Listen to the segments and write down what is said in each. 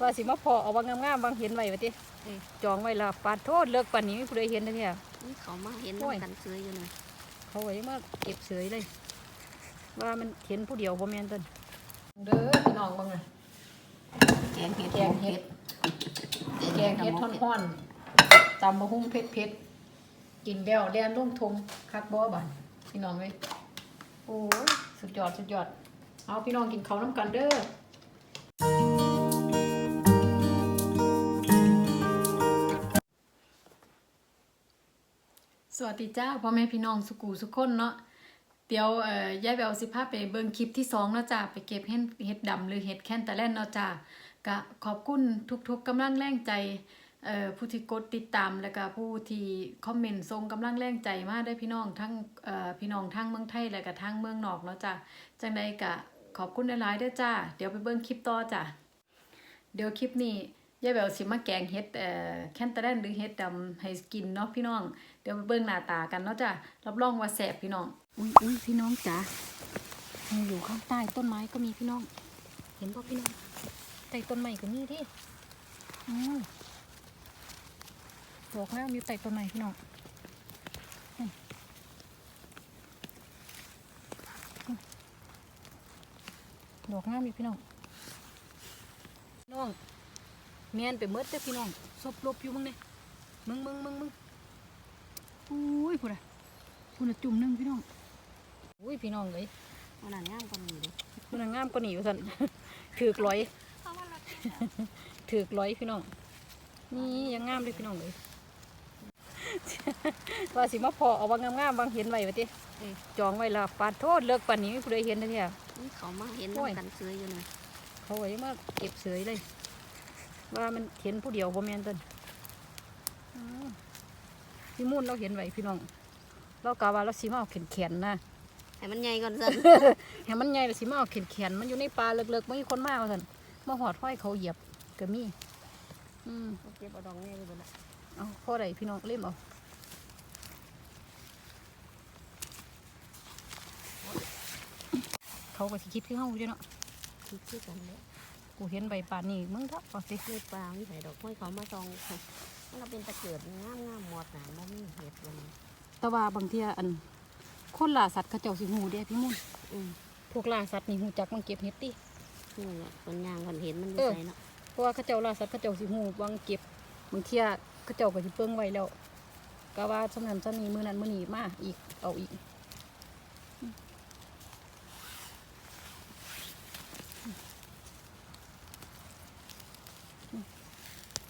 ว่าสิมาพอเอาวางงามๆวางเห็นไว้ว่าติจองไว้และปาดโทษเลิกป่านนี้ไม่ผู้ใดเห็นนะเนี่ย นี่เขามาเห็นโอ้ยนำกันเสืออยู่นะเขาไว้มาเก็บเสยเลย ว่ามันเห็นผู้เดียวบ่แม่นต้นเด้อพี่น้องเบิ่งน่ะ แกงเห็ดแกงเห็ด แกงเห็ดท่อนๆตำมะฮุ่งเผ็ดๆกินแล้วแล่นลงทงคักบ่บานพี่น้องเอ้ยโอ้ยสุดยอดสุดยอด เอาพี่น้องกินข้าวน้ำกันเด้อ สวัสดีจ้าพ่อแม่พี่น้องสุกูสุกคนเนาะเดี๋ยวเอ่อยายแววสิพาพไปเบิ่งคลิปที่สองเนาะจ้าไปเก็บเห็ดเห็ดดำหรือเห็ดแคนตาแลนเนาะจ้าก็ขอบคุณทุกๆกำลังแรงใจเอ่อผู้ที่กดติดตามแล้วก็ผู้ที่คอมเมนต์ส่งกำลังแรงใจมาได้พี่น้องทั้งเอ่อพี่น้องทั้งเมืองไทยและก็ทั้งเมืองนอกเนาะจ้าจังใดก็ขอบคุณหลายๆเด้อจ้าเดี๋ยวไปเบิ่งคลิปต่อจ้าเดี๋ยวคลิปนี้ ยายแววสิมาแกงเห็ดเอ่อแคนตาแลนหรือเห็ดดำให้กินเนาะพี่น้อง เดี๋ยวไปเบิ่งหน้าตากันเนาะจ้ะรับรองว่าแสบพี่น้อง อุ้ยอุ้ยพี่น้องจ๋าอยู่ข้างใต้ต้นไม้ก็มีพี่น้อง เห็นป่ะพี่น้องใต้ต้นไม้ก็มีที่อืมดอกงามอยู่ใต้ต้นไม้พี่น้องดอกงามอยู่พี่น้องน้อง เมียนไปเมดเด้อพี่น้องซบลบอยู่มึงเนี่ยมึงมึงมึงมึงอุ้ยพูดอะพูดอะจุ่มหนึงพี่น้องอุ้ยพี่น้องเลยวันนั้นย่างก็มีเลยพูดอะงามก็หนีอยู่สันถือกร้อยเพราะว่าเราถือกร้อยพี่น้องนี่ยังงามเลยพี่น้องเลยว่าสิมาพอเอาวางงามๆวางเห็นไว้ว่าติจองไว้และปาดโทษเลิกป่านนี้ไม่ผู้ใดเห็นนะเนี่ยนี่เขามาเห็นโอ้ยนำกันเสืออยู่นะเขาไว้มาเก็บเสยเลย ว่ามันเห็นผู้เดียวบ่แม่นต้นอ้าวพี่มุ่นเราเห็นไว้พี่น้องเรากะว่าเราสิมาเอาแขนๆนะให้มันใหญ่ก่อนสิเห็นมันใหญ่เลยสิมาเอาเขียนเขียนๆมันอยู่ในป่าเลิกๆไม่มีคนมาว่าซั่นมาหอดห้อยเขาเหยียบก็มีอืมเก็บเอาดองแง่อยู่บนละเอาพ่อใดพี่น้องเล่มเอาเขาก็สิคิดคือเฮาอยู่เนาะคิดคือกันเลย กูเห็นใบป่านนี่มึงทักเอาสิในปลาไม่ใส่ดอกห้อยเขามาซองมันก็เป็นตะเกียบงามงามๆหมดหนามมันมีเห็ดเลยแต่ว่าบางเทียอัน คนล่าสัตว์เขาเจ้าสิหูเด้พี่มุ่นอืมพวกล่าสัตว์นี่หูจักมันเก็บเห็ดติ นี่แหละคนยางคนเห็นมันอยู่เออ ใส่เนาะเพราะว่าเขาเจ้าล่าสัตว์เขาเจ้าสิหูวางเก็บบางเทียเขาเจ้าก็สิเปิ้งไว้แล้วก็ว่าสำนันสำนีมือนั้นมือนี้มาอีกเอาอีก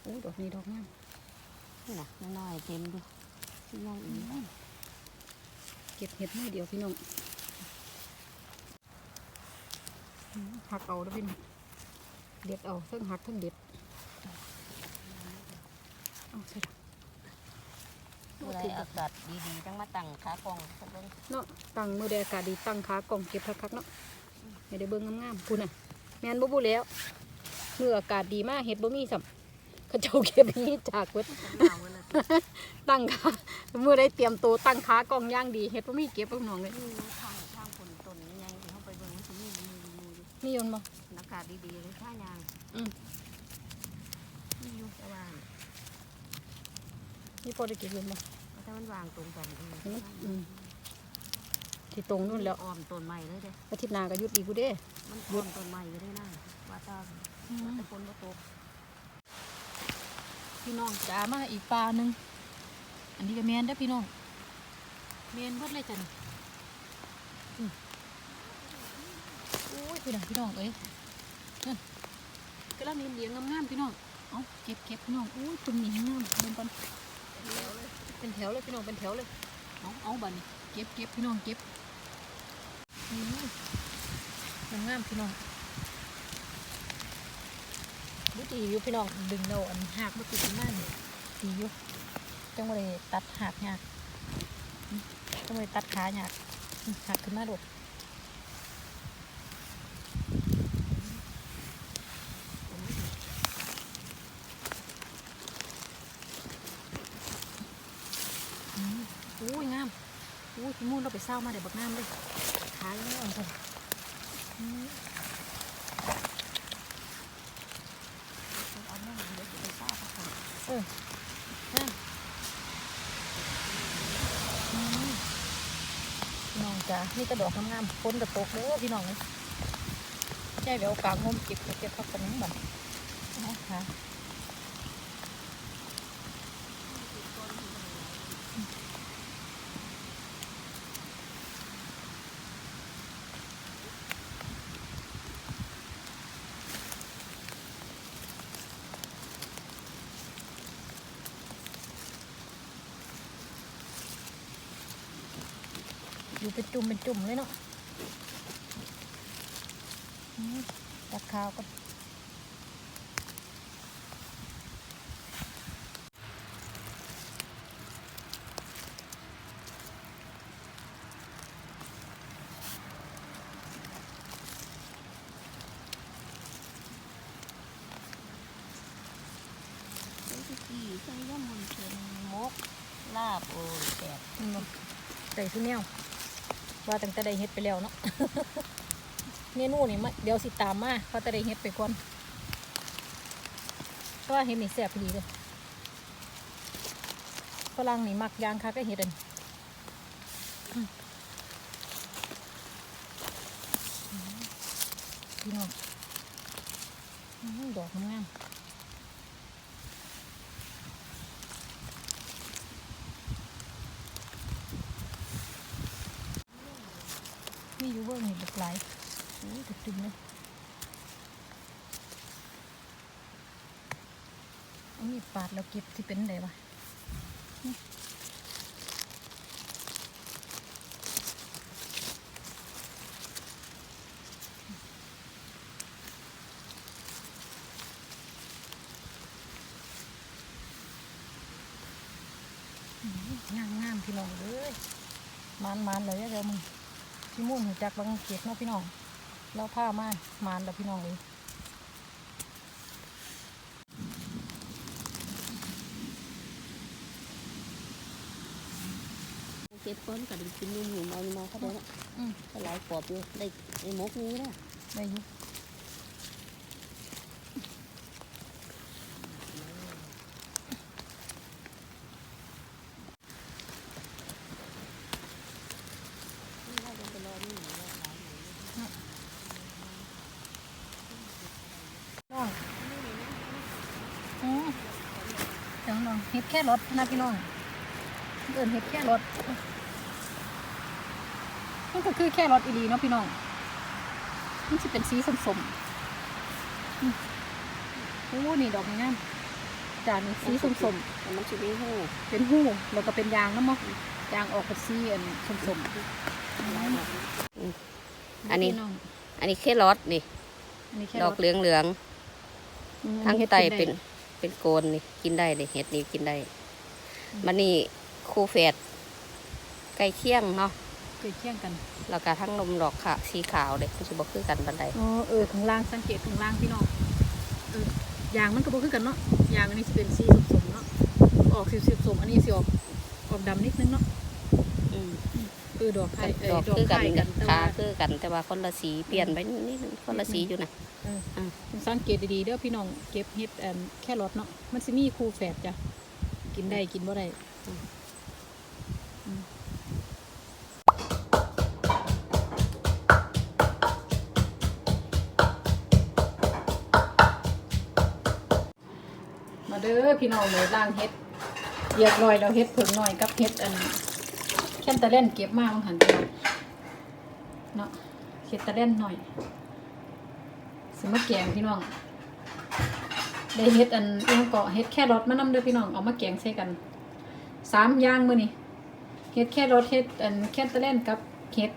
อ้ยดอกนี้ดอกงามนี่นะน้อยๆเต็มดูที่ย่างอีกเก็บเห็ดไม่เดียวพี่น้องอืมหักเอาแล้วพี่น้องเด็ดเอาเทั้งหักเทั้งเด็ดเอาใส่ละเมื่อไรอากาศดีๆจังมาตั้งขากองสักเบิ่งเนาะตั้งมือแดอากาศดีตั้งขากล่องเก็บคักๆเนาะไม่ได้เบิ่งงามๆคุณน่ะแม่นบ่บูแล้วมืออากาศดีมากเห็ดบ่มีสัม เขาเจ้าเก็บนี้จากเวทหนาวเลยตั้งขามือได้เตรียมตัวตั้งขากล่องอย่างดีเห็ดบ่มีเก็บบ่หนองเลยนี่ทางทางคนต้นนี่ยังที่เขาไปเบิ่งมันสิมีมีมีอยู่นี่ยนต์บ่อากาศดีๆเลยท่ายางอืมนี่อยู่แต่ว่านี่พอได้เก็บยนต์บ่ถ้ามันวางตรงกันเออเห็นไหมอืมที่ตรงนู่นแล้วอ้อมต้นไม้เลยเด้อาทิตย์หน้าก็หยุดอีกกูเด้มันอ้อมต้นไม้อยู่ได้นั่งว่าแตาว่าแต่ฝนบ่ตก พี่น้องจ๋ามาอีกปลาหนึ่งอันนี้ก็แมนเด้อพี่น้องแมนเบิดเลยจ้ะนี่อืมโอ้ยพี่น้องพี่น้องเอ้ยนั่นกำลังเลี้ยงงามๆพี่น้องเอาเก็บเก็บพี่น้องโอ้ยตุ่มนี่งามเดินปันเป็นแถวเลยพี่น้องเป็นแถวเลยเอาเอาบัดนเก็บเก็บพี่น้องเก็บอืมงามพี่น้องดูดีอยู่พี่น้องดึงเราอันหักมาติดน ดีอยู่จังหวะเลยตัดหักหักจังหวะเลยตัดขาหักหักขึ้นมาโดดอืมอุ้ยงามอุ้ยมูนเราไปเศร้ามาเดี๋ยวบักงามเลยขายังไม่ออนเลยอืม อฮะอืมพี่ นี่กระดอกงามๆพ้นกระตกเด้อพี่น้องเอ้ยใช่เดี๋ยวกลางงมเก็บเก็บพักกันนิดหน่อยนะคะ อยู่เป็นจุ่มเป็นจุ่มเลยเนาะอืมตัดข้าวก็ใส่กี่ใส่ย่ำมันเป็นมกลาบโอ้ยแซ่บนี่บ่ใส่ทุแนว ว่าตั้งแต่ได้เฮ็ดไปแล้วเนาะเมนูนี่มาเดี๋ยวสิตามมาเพราะแต่ได้เฮ็ดไปก่อนเพราะเฮ็ดนี่แซ่บดีเลยฝรั่งนี่มักยางค่ะก็เฮ็ดอันพี่น้องดอกงาม ๆมีอยู่เบิ่งนี่บักหลายโอ้ยตึกตึงเลยเอามีดปาดแล้วเก็บที่เป็นไดวะนี่อื้องามงามๆพี่น้องเลยมันมันๆเลยเดี๋ยวมึง พี่มุ่นหูจักบางเกียกเนาะพี่น้องเราผ้ามามานแล้วพี่น้องเลยเก็บก้อนกับกินนุ่มๆเอามาเข้าไปละอืมก็หลายกรอบอยู่ได้ไอ้มกนี้นะได้อยุ นี่ว่าจะไปรอนี่หนูว่าหลายหนู น้องอืมเดี๋ยวน้องเฮ็ดแค่รถนะพี่น้องเอินเฮ็ดแค่รถมันก็คือแค่รถอีดีเนาะพี่น้องมันจะเป็นสีส้มๆอืมโอ้นี่ดอกงามจานนี้สีส้มๆแต่มันจะมีหูเป็นหูแล้วก็เป็นยางน้ำมั้งยางออกเป็นสีอันสมๆอันนี้พี่งอันนี้แค่รสนี่อันนี้แค่ดอกเหลืองเหลืองอืมๆทั้งฮ็ดไตกิได้เป็น เป็นโกนนี่กินได้เลยเห็ดนี่กินได้มันนี่คู่แฝดใกล้เคียงเนาะเกิดเคี่ยงกันแล้วก็ทั้งนมดอกค่ะสีขาวเด็กมันจะบอกคือกันบันไดอ๋อเออข้างล่างสังเกตข้างล่างพี่น้องเออยางมันก็บ่คือกันเนาะยางอันนี้สิเป็นสีสมๆเนาะออกสีสมๆอันนี้สิออกออกดำนิดนึงเนาะ อืมเออดอกไข่เออดอกดอกคือกันไข่กันแต่ขาว่าคือกัน แต่ว่าคนละสีเปลี่ยนไปนิดนึงคนละสีอยู่นะเอออะสังเกตดีๆเด้อพี่น้องเก็บเห็ดอันแค่รสเนาะมันสิมีคู่แฝดจ้ะกินได้กินบ่ได้อืมมาเด้อพี่น้องเลยล่างเห็ดเรียบร้อยแล้วเห็ดเผิงหน่อยกับเห็ดอัน แค่นตะเล่นเก็บมากบางหันจ้ะเนาะเห็ดตะเล่นหน่อยสมาแกงพี่น้องได้เฮ็ดอันเอียงเกาะเฮ็ดแค่รสมานำเด้อพี่น้องเอามาแกงใส่กันสามอย่างมื้อนี้เฮ็ดแค่รสเฮ็ดอันแค่ตะเล่นกับเฮ็ด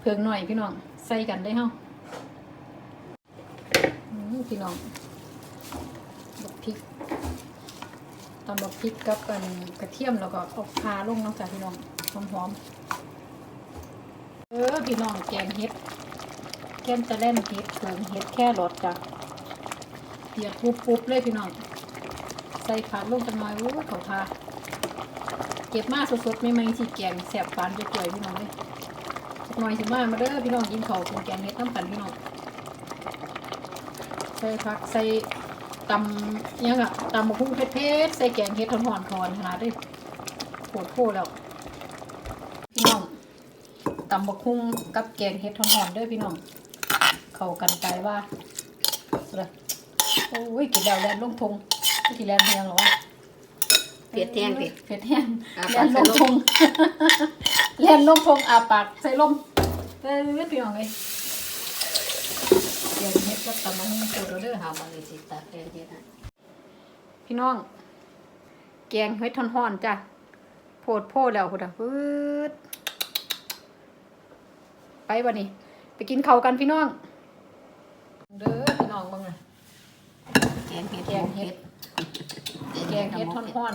เพิงหน่อยพี่น้องใส่กันได้เฮาอืมพี่น้องบักพริกตำบักพริกกับอันกระเทียมแล้วก็เอาพาลงเนาะจ้ะพี่น้อง หอมๆเออพี่น้องแกงเฮ็ดแก้มจะเล่นเห็ดเพิงเห็ดแค่รสจ้ะเดียดปุ๊บปุ๊บเลยพี่น้อง ใส่ผักลงกันหน่อยโอ้เขาทาเก็บมาสดๆไม่ไม่ที่แกงแสบปานจะเกี่ยพี่น้องเลยสักหน่อยสิมามาเด้อพี่น้องกินข้าวกินแกงเห็ดน้ำกันพี่น้องใส่ผักใส่ตำยังอะตำมะพุ่งเผ็ดๆใส่แกงเฮ็ดทอนหอนทอนขนาดเด้โหดโพแล้ว ตำมะพุ่งกับแกงเฮ็ดทอนหอนเด้อพี่น้อง เข้ากันไปว่าเลยโอ้ยกินแล้วแลนลงทงกี่แลนเพียงหรอวะเผ็ดแห้งดิเผ็ดแห้งอาแลปากนลใส่งลทมงแลนลงทงอาปากใส่ลมเออพี่น้องเลยแกงเฮ็ดกับตำมะพุ่งสูตรเราเด้อเอามาเลยสิตัดเลยเฮ็ดให้พี่น้อง แกงเฮ็ดทอนหอนจ้ะโพดโพดแล้วพุ่นอะปื๊ด ไปบ่นี่ไปกินข้าวกันพี่น้อง เด้อพี่น้องบ้างนะแกงเห็ดแกงเห็ดแกงเฮ็ดทอนหอน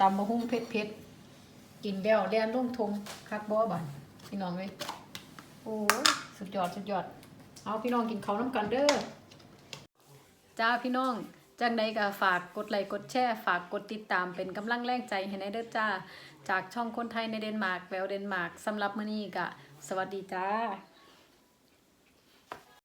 ตำมะฮุ่งเผ็ดเผ็ดๆกินแล้วเลียนลงทงคักบ่บันพี่น้องเว้ยโอ้ยสุดยอดสุดยอด เอาพี่น้องกินข้าวน้ำกันเด้อจ้าพี่น้องจังใดก็ฝากกดไลค์กดแชร์ฝากกดติดตามเป็นกำลังแรงใจให้ในเด้อจ้า จากช่องคนไทยในเดนมาร์กแววเดนมาร์กสำหรับมื้อนี้ก็ สวัสดีจ้า